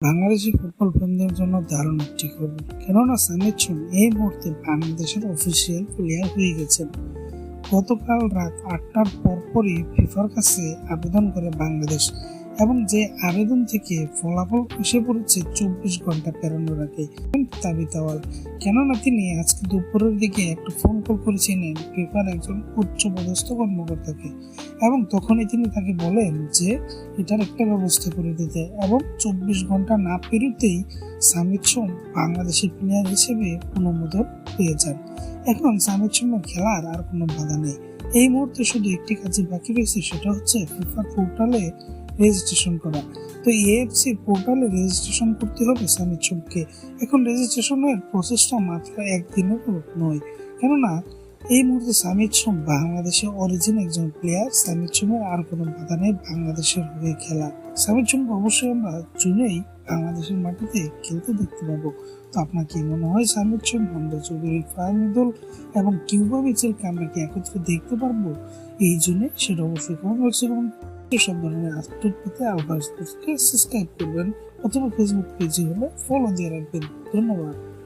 Bangladeshi football প্রেমীদের জন্য দারুণ একটি খবর। কেননা চুন এই মুহূর্তে বাংলাদেশের অফিসিয়াল প্লেয়ার হয়ে গেছেন। গতকাল রাত আটটার পরপরই ফিফার কাছে আবেদন করে বাংলাদেশ। এবং যে আবেদন থেকে ফলাফল এসে পড়েছে চব্বিশ ঘণ্টা পেরানোর আগে। দাবি দেওয়াল কেননা তিনি আজকে দুপুরের দিকে একটা ফোন কল করেছিলেন ফিফার একজন উচ্চ পদস্থ কর্মকর্তাকে। এবং তখনই তিনি তাকে বলেন যে, এটার একটা ব্যবস্থা করে দিতে। এবং চব্বিশ ঘণ্টা না পেরোতেই সামিদ সোম বাংলাদেশের প্লেয়ার হিসেবে অনুমোদন পেয়ে যান। এখন সামিদ সোমের খেলার আর কোনো বাধা নেই। এই মুহূর্তে শুধু একটি কাজে বাকি রয়েছে, সেটা হচ্ছে ফিফা পোর্টালে রেজিস্ট্রেশন করা। তো এএফসি পোর্টালে রেজিস্ট্রেশন করতে হবে সামিদ সোমকে এখন রেজিস্ট্রেশনের প্রসেসটা মাত্র একদিনের নয়। কেননা, এই মুহূর্তে সামিদ সোম বাংলাদেশের অরিজিন একজন প্লেয়ার সামিদ সোমের আর কোনো বাধা নেই বাংলাদেশের হয়ে খেলা। সামিদ সোমকে অবশ্যই আমরা জুনেই বাংলাদেশের মাটিতে খেলতে দেখতে পাবো। তো আপনার কি মনে হয় সামিদ সোম হামদা চৌধুরী ফাহমিদুল এবং কিউবা মিচেলকে আমরা কি একত্রে দেখতে পারব? এই জন্য সেটা অবশ্যই কমেন্ট বক্সে কমেন্ট সব ধরনের আপডেট পেতে স্পোর্টসকে সাবস্ক্রাইব করবেন অথবা ফেসবুক পেজে হলে ফলো দিয়ে রাখবেন। ধন্যবাদ।